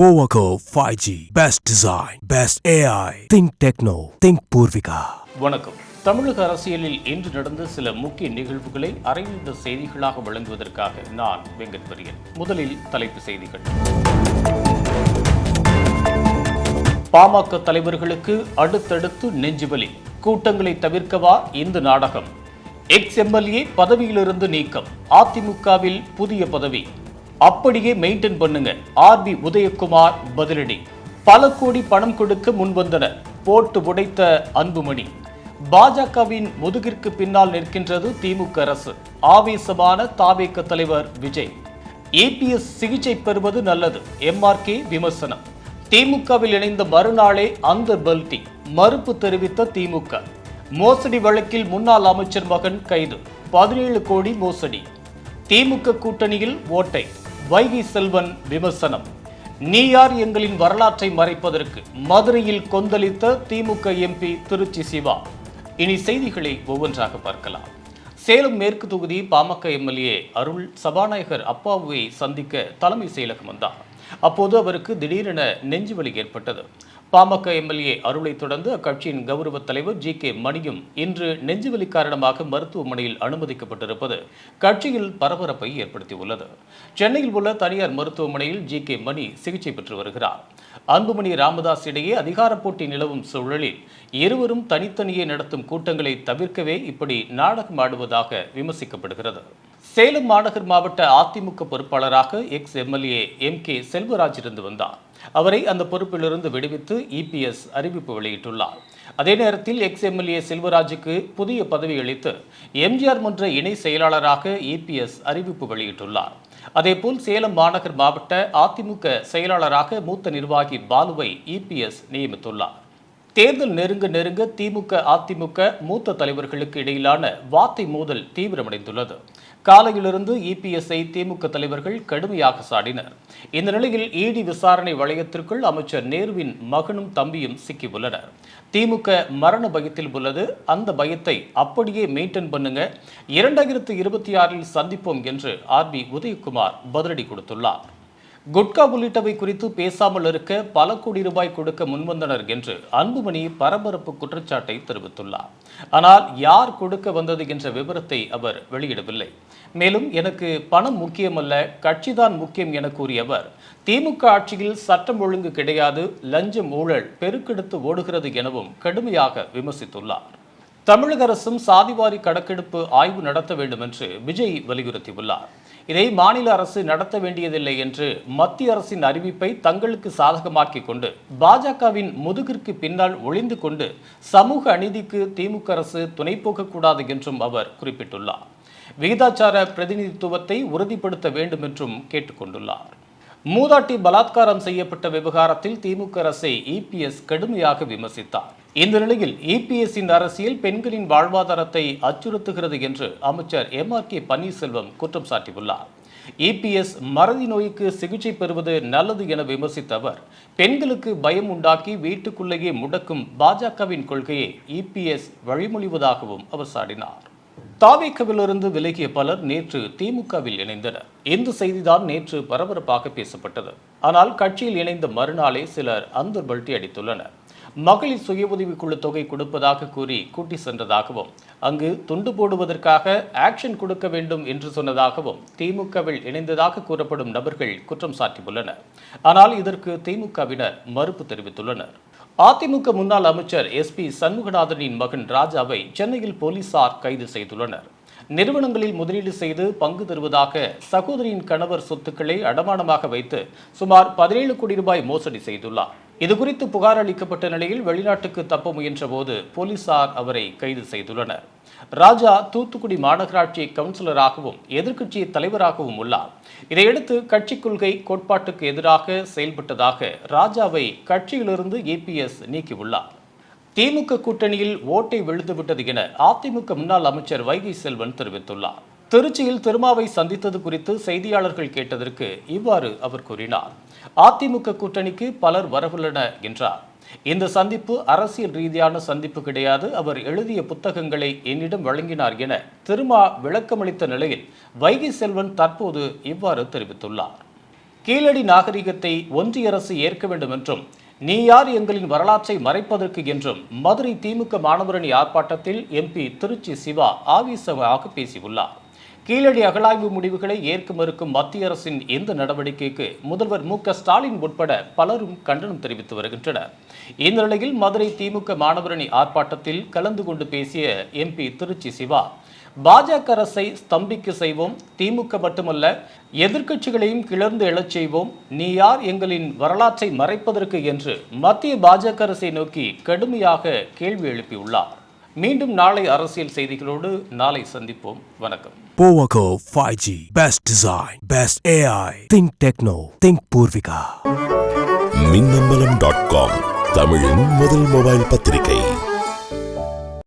போவகோ five G best design best AI think techno think Poorvika வணக்கம். தமிழக அரசியலில் இன்று நடந்த சில முக்கிய நிகழ்வுகளை அரைந்த செய்திகளாக வழங்குவதற்காக நான் வெங்கட் வரியன் முதலில் தலைப்பு செய்திகள். பாமக தலைவர்களுக்கு அடுத்தடுத்து நெஞ்சுவலி. கூட்டங்களை தவிர்க்கவா இந்த நாடகம்? எக்ஸ் எம்எல்ஏ பதவியிலிருந்து நீக்கம். அதிமுகவில் புதிய பதவி. அப்படியே மெயின்டைன் பண்ணுங்க. ஆர்பி உதயகுமார் பதிலடி. பல கோடி பணம் கொடுக்க முன்வந்தனர். போட்டு உடைத்த அன்புமணி. பாஜகவின் முதுகிற்கு பின்னால் நிற்கின்றது திமுக அரசு. ஆவேசமான தாவேக்க தலைவர் விஜய். ஏபிஎஸ் சிகிச்சை பெறுவது நல்லது. எம்ஆர்கே விமர்சனம். திமுகவில் இணைந்த மறுநாளே அந்த பல்டி. மறுப்பு தெரிவித்த திமுக. மோசடி வழக்கில் முன்னாள் அமைச்சர் மகன் கைது. பதினேழு கோடி மோசடி. திமுக கூட்டணியில் ஓட்டை. வைகை செல்வன் விமர்சனம். நீ யார் எங்களின் வரலாற்றை மறைப்பதற்கு? மதுரையில் கொந்தளித்த திமுக எம்பி திருச்சி சிவா. இனி செய்திகளை ஒவ்வொன்றாக பார்க்கலாம். சேலம் மேற்கு தொகுதி பாமக எம்எல்ஏ அருள் சபாநாயகர் அப்பாவுவை சந்திக்க தலைமை செயலகம் வந்தார். அப்போது அவருக்கு திடீரென நெஞ்சுவலி ஏற்பட்டது. பாமக எம்எல்ஏ அருளை தொடர்ந்து அக்கட்சியின் கௌரவ தலைவர் ஜி கே மணியும் இன்று நெஞ்சுவலி காரணமாக மருத்துவமனையில் அனுமதிக்கப்பட்டிருப்பது கட்சியில் பரபரப்பை ஏற்படுத்தியுள்ளது. சென்னையில் உள்ள தனியார் மருத்துவமனையில் ஜி கே மணி சிகிச்சை பெற்று வருகிறார். அன்புமணி ராமதாஸ் இடையே அதிகார போட்டி நிலவும் சூழலில் இருவரும் தனித்தனியே நடத்தும் கூட்டங்களை தவிர்க்கவே இப்படி நாடகம் ஆடுவதாக விமர்சிக்கப்படுகிறது. சேலம் மாநகர் மாவட்ட அதிமுக பொறுப்பாளராக ex MLA M K Selvaraj இருந்து வந்தார். அவரை அந்த பொறுப்பிலிருந்து விடுவித்து இபிஎஸ் அறிவிப்பு வெளியிட்டுள்ளார். அதே நேரத்தில் எக்ஸ் எம்எல்ஏ செல்வராஜுக்கு புதிய பதவி அளித்து எம்ஜிஆர் மன்ற இணை செயலாளராக இபிஎஸ் அறிவிப்பு வெளியிட்டுள்ளார். அதேபோல் சேலம் மாநகர் மாவட்ட அதிமுக செயலாளராக மூத்த நிர்வாகி பாலுவை இபிஎஸ் நியமித்துள்ளார். தேர்தல் நெருங்க நெருங்க திமுக அதிமுக மூத்த தலைவர்களுக்கு இடையிலான வார்த்தை மோதல் தீவிரமடைந்துள்ளது. காலையிலிருந்து இபிஎஸ்ஐ திமுக தலைவர்கள் கடுமையாக சாடினர். இந்த நிலையில் இடி விசாரணை வளையத்திற்குள் அமைச்சர் நேருவின் மகனும் தம்பியும் சிக்கியுள்ளனர் திமுக மரண பயத்தில் உள்ளது. அந்த பயத்தை அப்படியே மெயின்டைன் பண்ணுங்க. இரண்டாயிரத்து இருபத்தி ஆறில் சந்திப்போம் என்று ஆர்பி உதயகுமார் பதிலடி கொடுத்துள்ளார். குட்கா உள்ளிட்டவை குறித்து பேசாமல் இருக்க பல கோடி ரூபாய் கொடுக்க முன்வந்தனர் என்று அன்புமணி பரபரப்பு குற்றச்சாட்டை தெரிவித்துள்ளார். ஆனால் யார் கொடுக்க வந்தது என்ற விவரத்தை அவர் வெளியிடவில்லை. மேலும் எனக்கு பணம் முக்கியமல்ல கட்சிதான் முக்கியம் என கூறிய அவர் திமுக ஆட்சியில் சட்டம் ஒழுங்கு கிடையாது லஞ்சம் ஊழல் பெருக்கெடுத்து ஓடுகிறது எனவும் கடுமையாக விமர்சித்துள்ளார். தமிழக அரசும் சாதிவாரி கணக்கெடுப்பு ஆய்வு நடத்த வேண்டும் என்று விஜய் வலியுறுத்தியுள்ளார். இதை மாநில அரசு நடத்த வேண்டியதில்லை என்று மத்திய அரசின் அறிவிப்பை தங்களுக்கு சாதகமாக்கிக் கொண்டு பாஜகவின் முதுகிற்கு பின்னால் ஒளிந்து கொண்டு சமூக அநீதிக்கு திமுக அரசு துணை போகக்கூடாது என்றும் அவர் குறிப்பிட்டுள்ளார். விகிதாச்சார பிரதிநிதித்துவத்தை உறுதிப்படுத்த வேண்டும் என்றும் கேட்டுக்கொண்டுள்ளார். மூதாட்டி பலாத்காரம் செய்யப்பட்ட விவகாரத்தில் திமுக அரசை இபிஎஸ் கடுமையாக விமர்சித்தார். இந்த நிலையில் இபிஎஸ்இன் அரசியல் பெண்களின் வாழ்வாதாரத்தை அச்சுறுத்துகிறது என்று அமைச்சர் எம் ஆர் கே பன்னீர்செல்வம் குற்றம் சாட்டியுள்ளார். இபிஎஸ் மறதி நோய்க்கு சிகிச்சை பெறுவது நல்லது என விமர்சித்த அவர் பெண்களுக்கு பயம் உண்டாக்கி வீட்டுக்குள்ளேயே முடக்கும் பாஜகவின் கொள்கையை இபிஎஸ் வழிமொழிவதாகவும் அவர் சாடினார். தாவேக்கவிலிருந்து விலகிய பலர் நேற்று திமுகவில் இணைந்தனர். இந்த செய்திதான் நேற்று பரபரப்பாக பேசப்பட்டது. ஆனால் கட்சியில் இணைந்த மறுநாளே சிலர் அந்த பல்ட்டி அடித்துள்ளனர். மகளிர் சுய உதவிக்குழு தொகை கொடுப்பதாக கூறி கூட்டி சென்றதாகவும் அங்கு துண்டு போடுவதற்காக ஆக்ஷன் கொடுக்க வேண்டும் என்று சொன்னதாகவும் திமுகவில் இணைந்ததாக கூறப்படும் நபர்கள் குற்றம் சாட்டியுள்ளனர். ஆனால் இதற்கு திமுகவினர் மறுப்பு தெரிவித்துள்ளனர். அதிமுக முன்னாள் அமைச்சர் எஸ் பி சண்முகநாதனின் மகன் ராஜாவை சென்னையில் போலீசார் கைது செய்துள்ளனர். நிறுவனங்களில் முதலீடு செய்து பங்கு தருவதாக சகோதரியின் கணவர் சொத்துக்களை அடமானமாக வைத்து சுமார் பதினேழு கோடி ரூபாய் மோசடி செய்துள்ளார். இதுகுறித்து புகார் அளிக்கப்பட்ட நிலையில் வெளிநாட்டுக்கு தப்ப முயன்றபோது போலீசார் அவரை கைது செய்துள்ளனர். ராஜா தூத்துக்குடி மாநகராட்சி கவுன்சிலராகவும் எதிர்க்கட்சி தலைவராகவும் உள்ளார். இதையடுத்து கட்சி கொள்கை கோட்பாட்டுக்கு எதிராக செயல்பட்டதாக ராஜாவை கட்சியிலிருந்து ஏபிஎஸ் நீக்கியுள்ளார். திமுக கூட்டணியில் ஓட்டை விழுந்துவிட்டது என அதிமுக முன்னாள் அமைச்சர் வைகை செல்வன் தெரிவித்துள்ளார். திருச்சியில் திருமாவை சந்தித்தது குறித்து செய்தியாளர்கள் கேட்டதற்கு இவ்வாறு அவர் கூறினார். அதிமுக கூட்டணிக்கு பலர் வரவுள்ளனர் என்றார். இந்த சந்திப்பு அரசியல் ரீதியான சந்திப்பு கிடையாது. அவர் எழுதிய புத்தகங்களை என்னிடம் வழங்கினார் என திருமா விளக்கமளித்த நிலையில் வைகை செல்வன் தற்போது இவ்வாறு தெரிவித்துள்ளார். கீழடி நாகரிகத்தை ஒன்றிய அரசு ஏற்க வேண்டும் என்றும் நீ யார் எங்களின் வரலாற்றை மறைப்பதற்கு என்றும் மதுரை திமுக மாணவரணி ஆர்ப்பாட்டத்தில் எம்பி திருச்சி சிவா ஆவேசமாக பேசியுள்ளார். கீழடி அகழாய்வு முடிவுகளை ஏற்க மறுக்கும் மத்திய அரசின் இந்த நடவடிக்கைக்கு முதல்வர் மு க ஸ்டாலின் உட்பட பலரும் கண்டனம் தெரிவித்து வருகின்றனர். இந்த நிலையில் மதுரை திமுக மாணவரணி ஆர்ப்பாட்டத்தில் கலந்து கொண்டு பேசிய எம்பி திருச்சி சிவா பாஜக அரசை ஸ்தம்பிக்க செய்வோம் திமுக மட்டுமல்ல எதிர்க்கட்சிகளையும் கிளர்ந்து எழச் செய்வோம் நீ யார் எங்களின் வரலாற்றை மறைப்பதற்கு என்று மத்திய பாஜக அரசை நோக்கி கடுமையாக கேள்வி எழுப்பியுள்ளார். மீண்டும் நாளை அரசியல் செய்திகளோடு நாளை சந்திப்போம் வணக்கம் Powaco 5G. Best design. Best AI. Think techno. Think Purvika. Minnambalam dot com தமிழின் முதல் மொபைல் பத்திரிகை